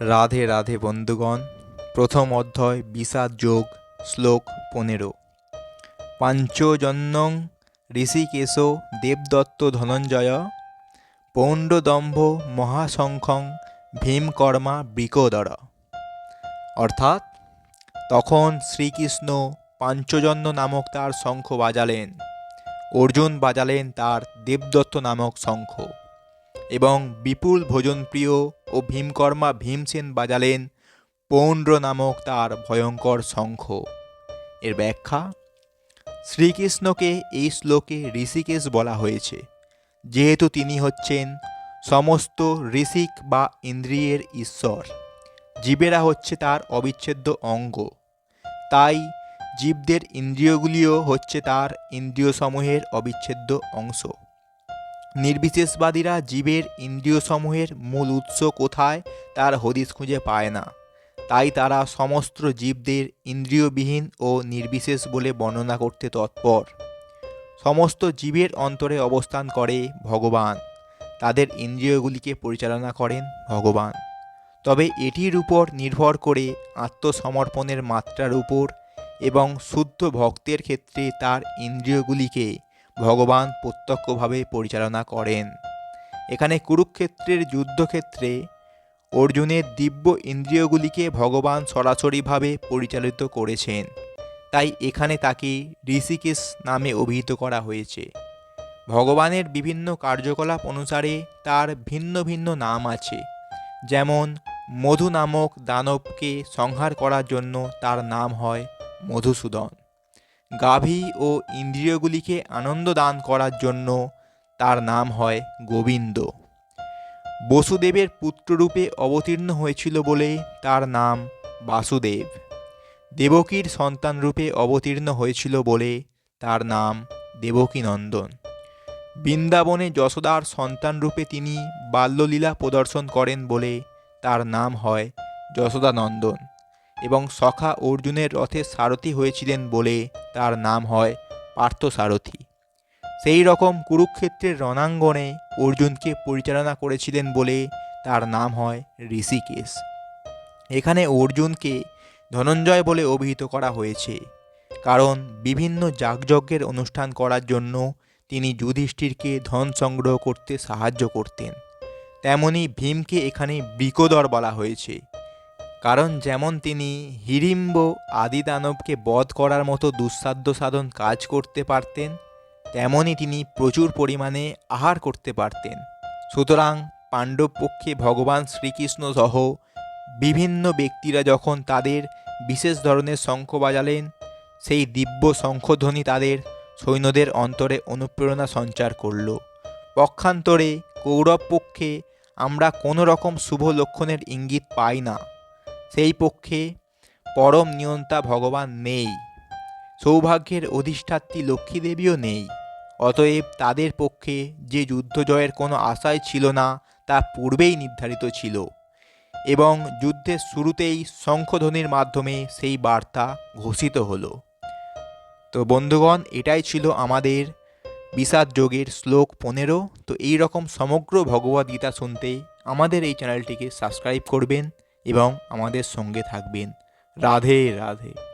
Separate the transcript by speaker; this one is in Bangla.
Speaker 1: রাধে রাধে বন্ধুগণ, প্রথম অধ্যায়, বিষাদ যোগ, শ্লোক পনেরো। পাঞ্চজন্যং ঋষিকেশ দেবদত্ত ধনঞ্জয়, পৌণ্ডদম্ভ মহাশঙ্খং ভীমকর্মা বৃকোদর। অর্থাৎ, তখন শ্রীকৃষ্ণ পাঞ্চজন্য নামক তার শঙ্খ বাজালেন। অর্জুন বাজালেন তার দেবদত্ত নামক শঙ্খ। এবং বিপুল ভোজনপ্রিয় ও ভীমকর্মা ভীমসেন বাজালেন পৌণ্ড্র নামক তার ভয়ঙ্কর শঙ্খ। এর ব্যাখ্যা, শ্রীকৃষ্ণকে এই শ্লোকে ঋষিকেশ বলা হয়েছে, যেহেতু তিনি হচ্ছেন সমস্ত ঋষিক বা ইন্দ্রিয়ের ঈশ্বর। জীবেরা হচ্ছে তার অবিচ্ছেদ্য অঙ্গ। তাই জীবদের ইন্দ্রিয়গুলিও হচ্ছে তার ইন্দ্রিয়সমূহের অবিচ্ছেদ্য অংশ। নির্বিশেষবাদীরা জীবের ইন্দ্রিয়সমূহের মূল উৎস কোথায় তার হদিস খুঁজে পায় না। তাই তারা সমস্ত জীবদের ইন্দ্রিয়বিহীন ও নির্বিশেষ বলে বর্ণনা করতে তৎপর। সমস্ত জীবের অন্তরে অবস্থান করে ভগবান। তাদের ইন্দ্রিয়গুলিকে পরিচালনা করেন ভগবান। তবে এটির উপর নির্ভর করে আত্মসমর্পণের মাত্রার উপর এবং শুদ্ধ ভক্তের ক্ষেত্রে তার ইন্দ্রিয়গুলিকে ভগবান প্রত্যক্ষভাবে পরিচালনা করেন। এখানে কুরুক্ষেত্রের যুদ্ধক্ষেত্রে অর্জুনের দিব্য ইন্দ্রিয়গুলিকে ভগবান সরাসরিভাবে পরিচালিত করেছেন। তাই এখানে তাকে ঋষিকেশ নামে অভিহিত করা হয়েছে। ভগবানের বিভিন্ন কার্যকলাপ অনুসারে তার ভিন্ন ভিন্ন নাম আছে। যেমন, মধু নামক দানবকে সংহার করার জন্য তার নাম হয় মধুসূদন। গাভী ও ইন্দ্রিয়গুলিকে আনন্দ দান করার জন্য তার নাম হয় গোবিন্দ। বসুদেবের পুত্ররূপে অবতীর্ণ হয়েছিল বলে তার নাম বাসুদেব। দেবকীর সন্তানরূপে অবতীর্ণ হয়েছিল বলে তার নাম দেবকীনন্দন। বৃন্দাবনে যশোদার সন্তানরূপে তিনি বাল্যলীলা প্রদর্শন করেন বলে তার নাম হয় যশোদানন্দন। এবং সখা অর্জুনের রথে সারথি হয়েছিলেন বলে তার নাম হয় পার্থসারথী সেই রকম কুরুক্ষেত্রের রণাঙ্গনে অর্জুনকে পরিচালনা করেছিলেন বলে তার নাম হয় ঋষিকেশ। এখানে অর্জুনকে ধনঞ্জয় বলে অভিহিত করা হয়েছে, কারণ বিভিন্ন যাগযজ্ঞের অনুষ্ঠান করার জন্য তিনি যুধিষ্ঠিরকে ধন সংগ্রহ করতে সাহায্য করতেন। তেমনি ভীমকে এখানে বৃকোদর বলা হয়েছে। কারণ যেমন তিনি হিড়িম্ব আদি দানবকে বধ করার মতো দুঃসাধ্য সাধন কাজ করতে পারতেন তেমনই তিনি প্রচুর পরিমাণে আহার করতে পারতেন। সুতরাং পাণ্ডব পক্ষে ভগবান শ্রীকৃষ্ণ সহ বিভিন্ন ব্যক্তিরা যখন তাদের বিশেষ ধরনের শঙ্খ বাজালেন, সেই দিব্য শঙ্খধ্বনি তাদের সৈন্যদের অন্তরে অনুপ্রেরণা সঞ্চার করল। পক্ষান্তরে কৌরব পক্ষে আমরা কোনো রকম শুভ লক্ষণের ইঙ্গিত পাই না। সেই পক্ষে পরম নিয়ন্তা ভগবান নেই, সৌভাগ্যের অধিষ্ঠাত্রী লক্ষ্মী দেবীও নেই, অতএব তাদের পক্ষে যে যুদ্ধ জয়ের কোনো আশাই ছিল না, তা পূর্বেই নির্ধারিত ছিল এবং যুদ্ধের শুরুতেই শঙ্খধ্বনির মাধ্যমে সেই বার্তা ঘোষিত হলো। তো বন্ধুগণ, এটাই ছিল আমাদের বিষাদ যোগের শ্লোক পনেরো। তো এই রকম সমগ্র ভগবদ্গীতা শুনতে আমাদের এই চ্যানেলটিকে সাবস্ক্রাইব করবেন। এবং আমাদের সঙ্গে থাকবেন। রাধে রাধে।